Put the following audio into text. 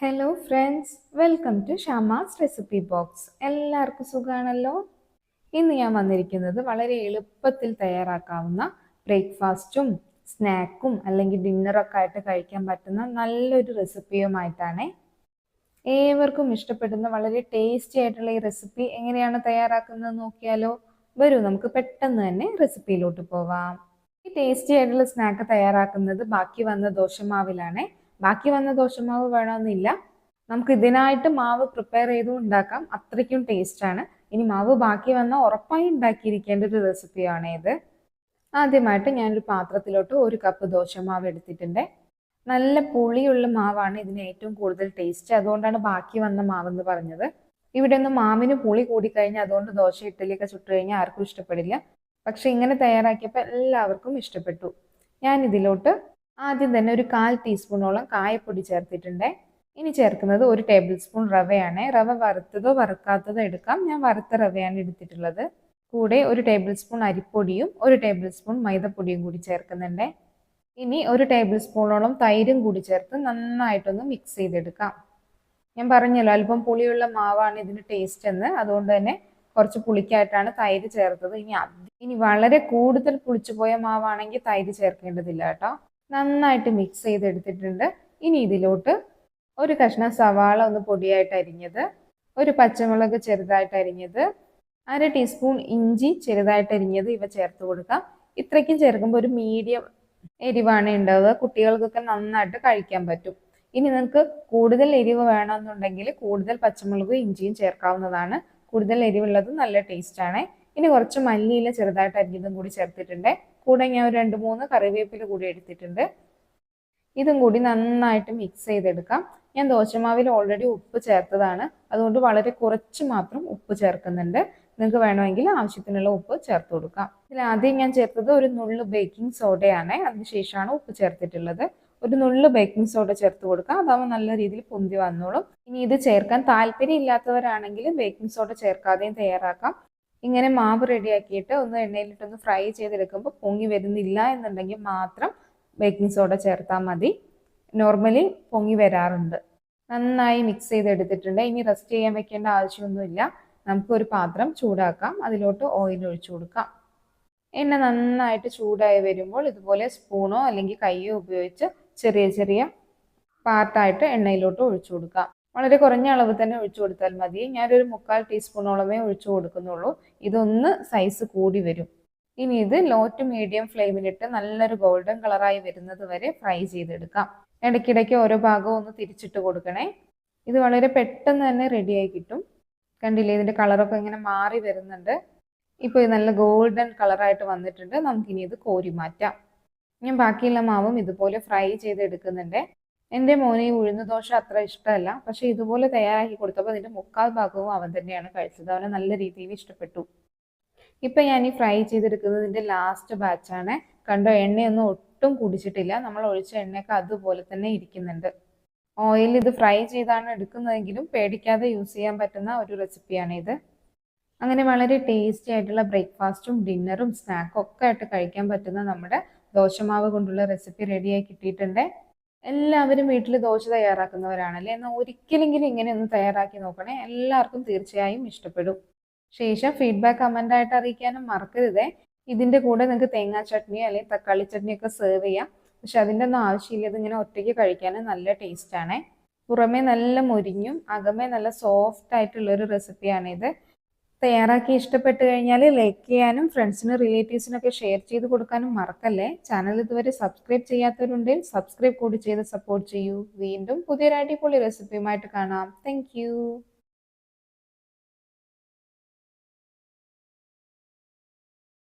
Hello friends welcome to Shama's recipe box എല്ലാവർക്കും സുഖമാണല്ലോ ഇന്ന് ഞാൻ വന്നിരിക്കുന്നത് വളരെ എളുപ്പത്തിൽ തയ്യാറാക്കാവുന്ന ബ്രേക്ക്ഫാസ്റ്റും സ്നാക്കും അല്ലെങ്കിൽ ഡിന്നറൊക്കെ ആയിട്ട് കഴിക്കാൻ പറ്റുന്ന നല്ലൊരു റെസിപ്പിയുമായിട്ടാണ് ഏവർക്കും ഇഷ്ടപ്പെടുന്ന വളരെ ടേസ്റ്റി ആയിട്ടുള്ള ഈ റെസിപ്പി എങ്ങനെയാണ് തയ്യാറാക്കുന്നത് നോക്കിയാലോ? വരൂ നമുക്ക് പെട്ടെന്ന് തന്നെ റെസിപ്പിയിലോട്ട് പോവാം. ഈ ടേസ്റ്റി ആയിട്ടുള്ള സ്നാക്ക് തയ്യാറാക്കുന്നത് ബാക്കി വന്ന ദോശമാവിലാണ്. ബാക്കി വന്ന ദോശമാവ് വേണമെന്നില്ല നമുക്ക് ഇതിനായിട്ട് മാവ് പ്രിപ്പയർ ചെയ്തും ഉണ്ടാക്കാം. അത്രയ്ക്കും ടേസ്റ്റാണ് ഇനി മാവ് ബാക്കി വന്ന ഉറപ്പായി ഉണ്ടാക്കിയിരിക്കേണ്ട ഒരു റെസിപ്പിയാണ് ഇത്. ആദ്യമായിട്ട് ഞാനൊരു പാത്രത്തിലോട്ട് ഒരു കപ്പ് ദോശമാവ് എടുത്തിട്ടുണ്ട്. നല്ല പുളിയുള്ള മാവാണ് ഇതിന് ഏറ്റവും കൂടുതൽ ടേസ്റ്റ് അതുകൊണ്ടാണ് ബാക്കി വന്ന മാവെന്ന് പറഞ്ഞത്. ഇവിടെ ഒന്ന് മാവിന് പുളി കൂടിക്കഴിഞ്ഞാൽ അതുകൊണ്ട് ദോശ ഇഡ്ഡലിയൊക്കെ ചുട്ടു കഴിഞ്ഞാൽ ആർക്കും ഇഷ്ടപ്പെടില്ല. പക്ഷെ ഇങ്ങനെ തയ്യാറാക്കിയപ്പോൾ എല്ലാവർക്കും ഇഷ്ടപ്പെട്ടു. ഞാൻ ഇതിലോട്ട് ആദ്യം തന്നെ ഒരു കാൽ ടീസ്പൂണോളം കായപ്പൊടി ചേർത്തിട്ടുണ്ട്. ഇനി ചേർക്കുന്നത് ഒരു ടേബിൾ സ്പൂൺ റവയാണ്. റവ വറുത്തതോ വറുക്കാത്തതോ എടുക്കാം. ഞാൻ വറുത്ത റവയാണ് എടുത്തിട്ടുള്ളത്. കൂടെ ഒരു ടേബിൾ സ്പൂൺ അരിപ്പൊടിയും ഒരു ടേബിൾ സ്പൂൺ മൈദപ്പൊടിയും കൂടി ചേർക്കുന്നുണ്ട്. ഇനി ഒരു ടേബിൾ സ്പൂണോളം തൈരും കൂടി ചേർത്ത് നന്നായിട്ടൊന്ന് മിക്സ് ചെയ്തെടുക്കാം. ഞാൻ പറഞ്ഞല്ലോ അല്പം പുളിയുള്ള മാവാണ് ഇതിന് ടേസ്റ്റ് എന്ന്. അതുകൊണ്ട് തന്നെ കുറച്ച് പുളിക്കായിട്ടാണ് തൈര് ചേർത്തത്. ഇനി ഇനി വളരെ കൂടുതൽ പുളിച്ചു പോയ മാവാണെങ്കിൽ തൈര് ചേർക്കേണ്ടതില്ല കേട്ടോ. നന്നായിട്ട് മിക്സ് ചെയ്തെടുത്തിട്ടുണ്ട്. ഇനി ഇതിലോട്ട് ഒരു കഷ്ണം സവാള ഒന്ന് പൊടിയായിട്ട് അരിഞ്ഞത് ഒരു പച്ചമുളക് ചെറുതായിട്ട് അരിഞ്ഞത് അര ടീസ്പൂൺ ഇഞ്ചി ചെറുതായിട്ട് അരിഞ്ഞത് ഇവ ചേർത്ത് കൊടുക്കാം. ഇത്രയ്ക്കും ചേർക്കുമ്പോൾ ഒരു മീഡിയം എരിവാണ് ഉണ്ടാവുക. കുട്ടികൾക്കൊക്കെ നന്നായിട്ട് കഴിക്കാൻ പറ്റും. ഇനി നിങ്ങൾക്ക് കൂടുതൽ എരിവ് വേണമെന്നുണ്ടെങ്കിൽ കൂടുതൽ പച്ചമുളകും ഇഞ്ചിയും ചേർക്കാവുന്നതാണ്. കൂടുതൽ എരിവുള്ളത് നല്ല ടേസ്റ്റാണ് ഇനി കുറച്ച് മല്ലിയില ചെറുതായിട്ട് അരിഞ്ഞതും കൂടി ചേർത്തിട്ടുണ്ട്. കൂടെ ഞാൻ ഒരു രണ്ട് മൂന്ന് കറിവേപ്പില കൂടി എടുത്തിട്ടുണ്ട്. ഇതും കൂടി നന്നായിട്ട് മിക്സ് ചെയ്തെടുക്കാം. ഞാൻ ദോശമാവിൽ ഓൾറെഡി ഉപ്പ് ചേർത്തതാണ്. അതുകൊണ്ട് വളരെ കുറച്ച് മാത്രം ഉപ്പ് ചേർക്കുന്നുണ്ട്. നിങ്ങൾക്ക് വേണമെങ്കിൽ ആവശ്യത്തിനുള്ള ഉപ്പ് ചേർത്ത് കൊടുക്കാം. ഇതിൽ ആദ്യം ഞാൻ ചേർത്തത് ഒരു നുള്ളു ബേക്കിംഗ് സോഡയാണ് അതിനുശേഷമാണ് ഉപ്പ് ചേർത്തിട്ടുള്ളത്. ഒരു നുള്ളു ബേക്കിംഗ് സോഡ ചേർത്ത് കൊടുക്കാം. അതാവുമ്പോൾ നല്ല രീതിയിൽ പൊന്തി വന്നോളും. ഇനി ഇത് ചേർക്കാൻ താല്പര്യം ഇല്ലാത്തവരാണെങ്കിൽ ബേക്കിംഗ് സോഡ ചേർക്കാതെയും തയ്യാറാക്കാം. ഇങ്ങനെ മാവ് റെഡിയാക്കിയിട്ട് ഒന്ന് എണ്ണയിലിട്ടൊന്ന് ഫ്രൈ ചെയ്തെടുക്കുമ്പോൾ പൊങ്ങി വരുന്നില്ല എന്നുണ്ടെങ്കിൽ മാത്രം ബേക്കിംഗ് സോഡ ചേർത്താൽ മതി. നോർമലി പൊങ്ങി വരാറുണ്ട്. നന്നായി മിക്സ് ചെയ്തെടുത്തിട്ടുണ്ട്. ഇനി റെസ്റ്റ് ചെയ്യാൻ വെക്കേണ്ട ആവശ്യമൊന്നുമില്ല. നമുക്കൊരു പാത്രം ചൂടാക്കാം. അതിലോട്ട് ഓയിൽ ഒഴിച്ചു കൊടുക്കാം. എണ്ണ നന്നായിട്ട് ചൂടായി വരുമ്പോൾ ഇതുപോലെ സ്പൂണോ അല്ലെങ്കിൽ കൈയോ ഉപയോഗിച്ച് ചെറിയ ചെറിയ പാർട്ടായിട്ട് എണ്ണയിലോട്ട് ഒഴിച്ചു കൊടുക്കാം. വളരെ കുറഞ്ഞ അളവ് തന്നെ ഒഴിച്ചു കൊടുത്താൽ മതി. ഞാനൊരു മുക്കാൽ ടീസ്പൂണോളമേ ഒഴിച്ചു കൊടുക്കുന്നുള്ളൂ. ഇതൊന്ന് സൈസ് കൂടി വരും. ഇനി ഇത് ലോ ടു മീഡിയം ഫ്ലെയിമിലിട്ട് നല്ലൊരു ഗോൾഡൻ കളറായി വരുന്നത് വരെ ഫ്രൈ ചെയ്തെടുക്കാം. ഇടയ്ക്കിടയ്ക്ക് ഓരോ ഭാഗവും ഒന്ന് തിരിച്ചിട്ട് കൊടുക്കണേ. ഇത് വളരെ പെട്ടെന്ന് തന്നെ റെഡിയായി കിട്ടും. കണ്ടില്ലേ ഇതിന്റെ കളറൊക്കെ ഇങ്ങനെ മാറി വരുന്നുണ്ട്. ഇപ്പോൾ ഇത് നല്ല ഗോൾഡൻ കളറായിട്ട് വന്നിട്ടുണ്ട്. നമുക്കിനി ഇത് കോരി മാറ്റാം. ഞാൻ ബാക്കിയുള്ള മാവും ഇതുപോലെ ഫ്രൈ ചെയ്തെടുക്കുന്നുണ്ട്. എന്റെ മോനെ ഈ ഉഴുന്ന ദോശ അത്ര ഇഷ്ടമല്ല. പക്ഷെ ഇതുപോലെ തയ്യാറാക്കി കൊടുത്തപ്പോൾ അതിന്റെ മുക്കാൽ ഭാഗവും അവൻ തന്നെയാണ് കഴിച്ചത്. അവനെ നല്ല രീതിയിൽ ഇഷ്ടപ്പെട്ടു. ഇപ്പം ഞാൻ ഈ ഫ്രൈ ചെയ്തെടുക്കുന്നതിന്റെ ലാസ്റ്റ് ബാച്ചാണ്. കണ്ടോ എണ്ണയൊന്നും ഒട്ടും കുടിച്ചിട്ടില്ല. നമ്മൾ ഒഴിച്ച എണ്ണയൊക്കെ അതുപോലെ തന്നെ ഇരിക്കുന്നുണ്ട്. ഓയിൽ ഇത് ഫ്രൈ ചെയ്താണ് എടുക്കുന്നതെങ്കിലും പേടിക്കാതെ യൂസ് ചെയ്യാൻ പറ്റുന്ന ഒരു റെസിപ്പിയാണ് ഇത്. അങ്ങനെ വളരെ ടേസ്റ്റി ആയിട്ടുള്ള ബ്രേക്ക്ഫാസ്റ്റും ഡിന്നറും സ്നാക്കും ഒക്കെ ആയിട്ട് കഴിക്കാൻ പറ്റുന്ന നമ്മുടെ ദോശമാവ് കൊണ്ടുള്ള റെസിപ്പി റെഡിയായി കിട്ടിയിട്ടുണ്ട്. എല്ലാവരും വീട്ടിൽ ദോശ തയ്യാറാക്കുന്നവരാണല്ലേ? എന്നാൽ ഒരിക്കലെങ്കിലും ഇങ്ങനെ ഒന്ന് തയ്യാറാക്കി നോക്കണേ. എല്ലാവർക്കും തീർച്ചയായും ഇഷ്ടപ്പെടും. ശേഷം ഫീഡ്ബാക്ക് കമന്റ് ആയിട്ട് അറിയിക്കാനും മറക്കരുതേ. ഇതിന്റെ കൂടെ നിങ്ങൾക്ക് തേങ്ങാ ചട്നിയോ അല്ലെങ്കിൽ തക്കാളി ചട്നിയൊക്കെ സെർവ് ചെയ്യാം. പക്ഷെ അതിന്റെ ഒന്നും ആവശ്യമില്ല. ഇതിങ്ങനെ ഒറ്റയ്ക്ക് കഴിക്കാൻ നല്ല ടേസ്റ്റാണ് പുറമേ നല്ല മുരിഞ്ഞും അകമേ നല്ല സോഫ്റ്റ് ആയിട്ടുള്ളൊരു റെസിപ്പിയാണിത് തയ്യാറാക്കി ഇഷ്ടപ്പെട്ട് കഴിഞ്ഞാൽ ലൈക്ക് ചെയ്യാനും ഫ്രണ്ട്സിനും റിലേറ്റീവ്സിനൊക്കെ ഷെയർ ചെയ്ത് കൊടുക്കാനും മറക്കല്ലേ? ചാനൽ ഇതുവരെ സബ്സ്ക്രൈബ് ചെയ്യാത്തവരുണ്ടെങ്കിൽ സബ്സ്ക്രൈബ് കൂടി ചെയ്ത് സപ്പോർട്ട് ചെയ്യൂ. വീണ്ടും പുതിയൊരു അടിപൊളി റെസിപ്പിയുമായിട്ട് കാണാം. താങ്ക്